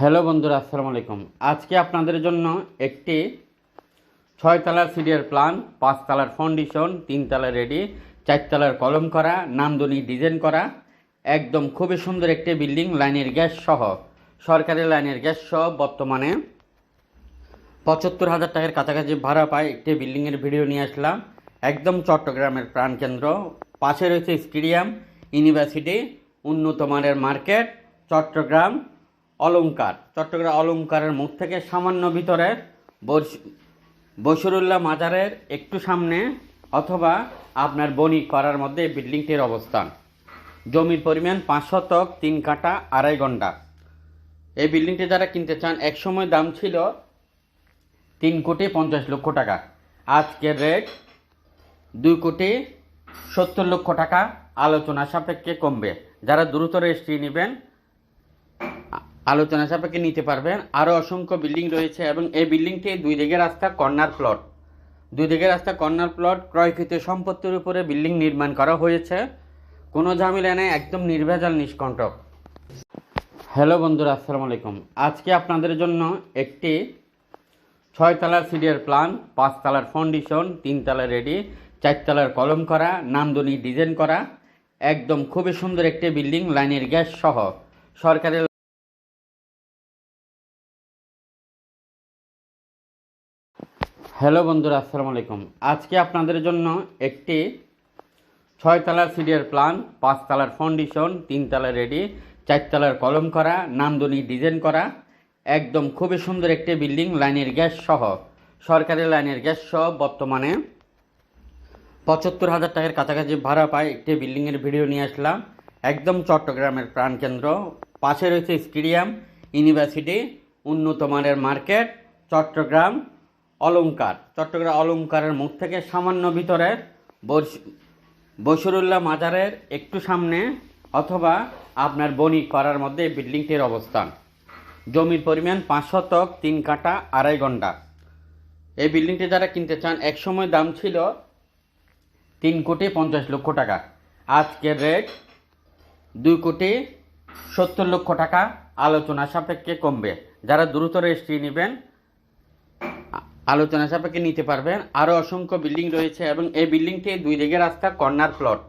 Hello বন্ধুরা, আসসালামু আলাইকুম। আজকে আপনাদের জন্য একটি ছয় তলার সিডিয়ার প্ল্যান পাঁচ তলার ফাউন্ডেশন তিন তলার রেডি চার তলার কলম করা, নামদনি ডিজাইন করা, একদম খুবই সুন্দর একটি বিল্ডিং, লাইনের গ্যাস সহ। সরকারি লাইনের গ্যাস সহ বর্তমানে পঁচাত্তর হাজার টাকার কাছাকাছি ভাড়া পায় একটি বিল্ডিংয়ের ভিডিও নিয়ে আসলাম। একদম চট্টগ্রামের প্রাণকেন্দ্র। পাশে রয়েছে স্টেডিয়াম, ইউনিভার্সিটি উন্নত মানের মার্কেট, চট্টগ্রাম অলংকার। চট্টগ্রাম অলংকারের মুখ থেকে সামান্য ভিতরে বস- বসিরুল্লাহ মাজারের একটু সামনে অথবা আপনার বণিক করার মধ্যে বিল্ডিংটির অবস্থান। জমির পরিমাণ পাঁচ শতক, তিন কাটা আড়াই ঘণ্টা। এই বিল্ডিংটি যারা কিনতে চান, একসময় দাম ছিল তিন কোটি পঞ্চাশ লক্ষ টাকা। আজকের রেট দুই কোটি সত্তর লক্ষ টাকা। আলোচনা সাপেক্ষে কমবে। যারা দ্রুত রেজিস্ট্রি নেবেন আলোচনা সাপেক্ষে নিতে পারবেন। আরও অসংখ্য বিল্ডিং রয়েছে এবং এই বিল্ডিংটি দুই দিকে রাস্তা, কর্নার প্লট। দুই দিকে রাস্তা, কর্নার প্লট, ক্রয়কৃত সম্পত্তির উপরে বিল্ডিং নির্মাণ করা হয়েছে। কোনো ঝামেলা নেই, একদম নির্ভেজাল, নিষ্কণ্টক। হ্যালো বন্ধুরা, আসসালামু আলাইকুম। আজকে আপনাদের জন্য একটি ছয় তলার সিডিয়ার প্ল্যান পাঁচ তলার ফাউন্ডেশন তিন তলার রেডি চার তলার কলম করা নামদনি ডিজাইন করা, একদম খুবই সুন্দর একটি বিল্ডিং, লাইনের গ্যাস সহ। সরকারি হ্যালো বন্ধুরা, আসসালামু আলাইকুম। আজকে আপনাদের জন্য একটি ছয় তলার সিডিয়ার প্ল্যান পাঁচ তলার ফাউন্ডেশন তিন তলার রেডি চার তলার কলম করা নামদনি ডিজাইন করা, একদম খুবই সুন্দর একটি বিল্ডিং, লাইনের গ্যাস সহ। সরকারি লাইনের গ্যাস সহ বর্তমানে পঁচাত্তর হাজার টাকার কাছাকাছি ভাড়া পায় একটি বিল্ডিংয়ের ভিডিও নিয়ে আসলাম। একদম চট্টগ্রামের প্রাণকেন্দ্র। পাশে রয়েছে স্টেডিয়াম, ইউনিভার্সিটি উন্নত মানের মার্কেট, চট্টগ্রাম অলংকার। চট্টগ্রাম অলংকারের মুখ থেকে সামান্য ভিতরে বস- বসিরুল্লাহ মাজারের একটু সামনে অথবা আপনার বণিক করার মধ্যে এই বিল্ডিংটির অবস্থান। জমির পরিমাণ পাঁচ শতক, তিন কাটা আড়াই ঘণ্টা। এই বিল্ডিংটি যারা কিনতে চান, একসময় দাম ছিল তিন কোটি পঞ্চাশ লক্ষ টাকা। আজকের রেট দুই কোটি সত্তর লক্ষ টাকা। আলোচনা সাপেক্ষে কমবে। যারা দ্রুত রেজিস্ট্রি নেবেন আলোচনা সাপেক্ষে নিতে পারবেন। আরও অসংখ্য বিল্ডিং রয়েছে এবং এই বিল্ডিংটি দুই দিকে রাস্তা কর্নার প্লট।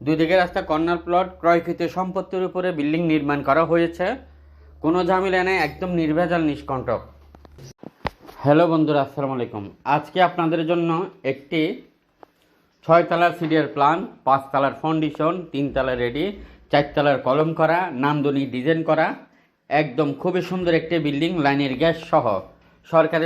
দুই দিকে রাস্তা কর্নার প্লট ক্রয়কৃত সম্পত্তির উপরে বিল্ডিং নির্মাণ করা হয়েছে। কোনো ঝামেলা নেই, একদম নির্ভেজাল, নিষ্কণ্টক। হ্যালো বন্ধুরা, আসসালামু আলাইকুম। আজকে আপনাদের জন্য একটি ছয় তলার সিডিয়ার প্ল্যান পাঁচ তলার ফাউন্ডেশন তিন তলার রেডি চার তলার কলম করা নামদনি ডিজাইন করা, একদম খুবই সুন্দর একটি বিল্ডিং, লাইনের গ্যাস সহ। সরকারি